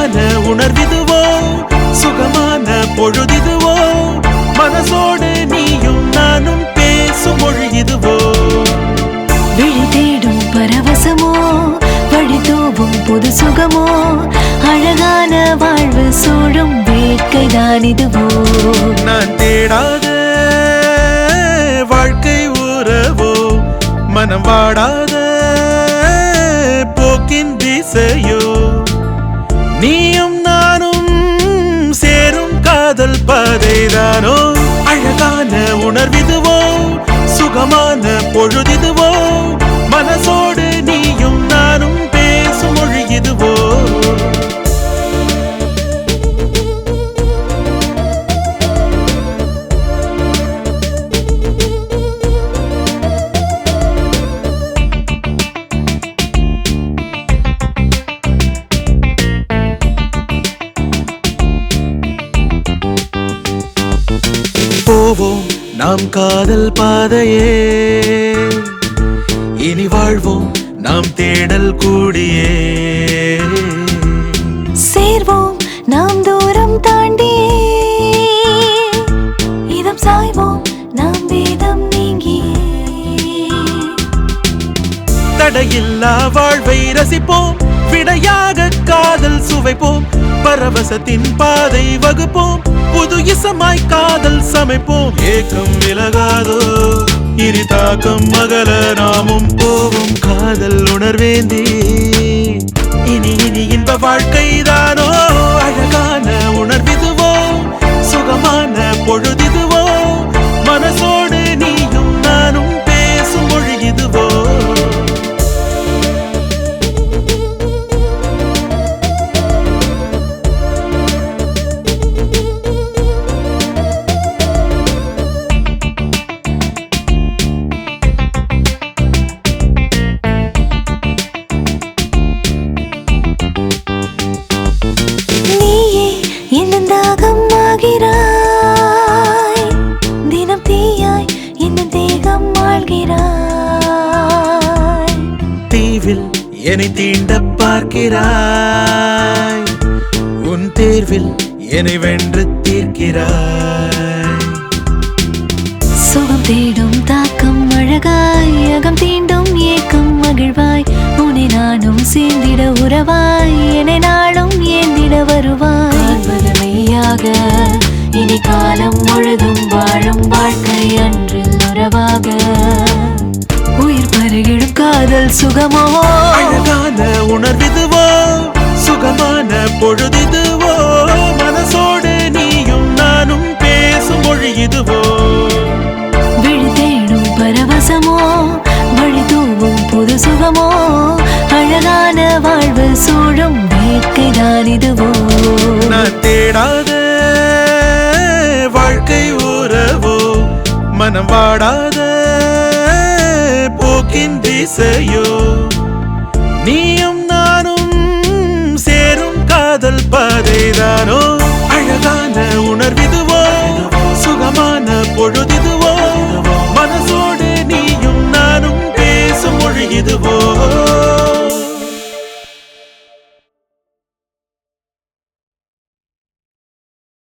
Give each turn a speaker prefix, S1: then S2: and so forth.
S1: சுகமான உணர்விதுவோ
S2: சுகமான பொழுதிதுவோ மனசோடு நீயும் நானும் பேசும் மொழி இதுவோ விழி தேடும் பரவசமோ வழி தோவும் புது சுகமோ அழகான வாழ்வு சூழும் வேட்கைதான் இதுவோ நான் தேடாத வாழ்க்கை உறவோ மனம் வாடாத சுகமான பொழுதிதுவோ மனசோடு நாம் காதல் பாதையே. இனி வாழ்வோம் நாம் தேடல் கூடியே.
S1: சேர்வோம் நாம் தூரம் தாண்டியே. இதம் சாய்வோம் நாம் வேதம் நீங்கியே.
S2: தடையில்லா வாழ்வை ரசிப்போம் விடையாக காதல் சுவைப்போம். பரவசத்தின் பாதை வகுப்போம். புது இசமாய் காதல் சமைப்போம். ஏக்கம் விலகாதோ இரு தாக்கம் மகள நாமும் போவோம். காதல் உணர்வேந்தி. இனி இனி இன்ப வாழ்க்கை என்னை தீண்ட பார்க்கிறாய். உன் தேர்வில் என்னை வென்று தீர்க்கிறாய்.
S1: சுகம் தேடும் தாக்கம் அழகாய் அகம் தீண்டும் ஏக்கம் மகிழ்வாய். உன்னை நானும் சேர்ந்திட உறவாய் என்னை நாளும் ஏந்திட வருவாய். காண்பது மெய்யாக இனி காலம் முழுதும் வாழும் வாழ்க்கை அன்றில் உறவாக. உயிர் பருகிடும் காதல் சுகமோ
S2: பொழுதிதுவோ மனசோடு நீயும் நானும் பேசும் மொழி இதுவோ
S1: விழி தேடும் பரவசமோ வழி தூவும் புது சுகமோ அழகான வாழ்வு சூழும் வேட்கைதான் இதுவோ
S2: நான் தேடாத வாழ்க்கை உறவோ? மனம் வாடாத போக்கின் திசையோ? நீயும்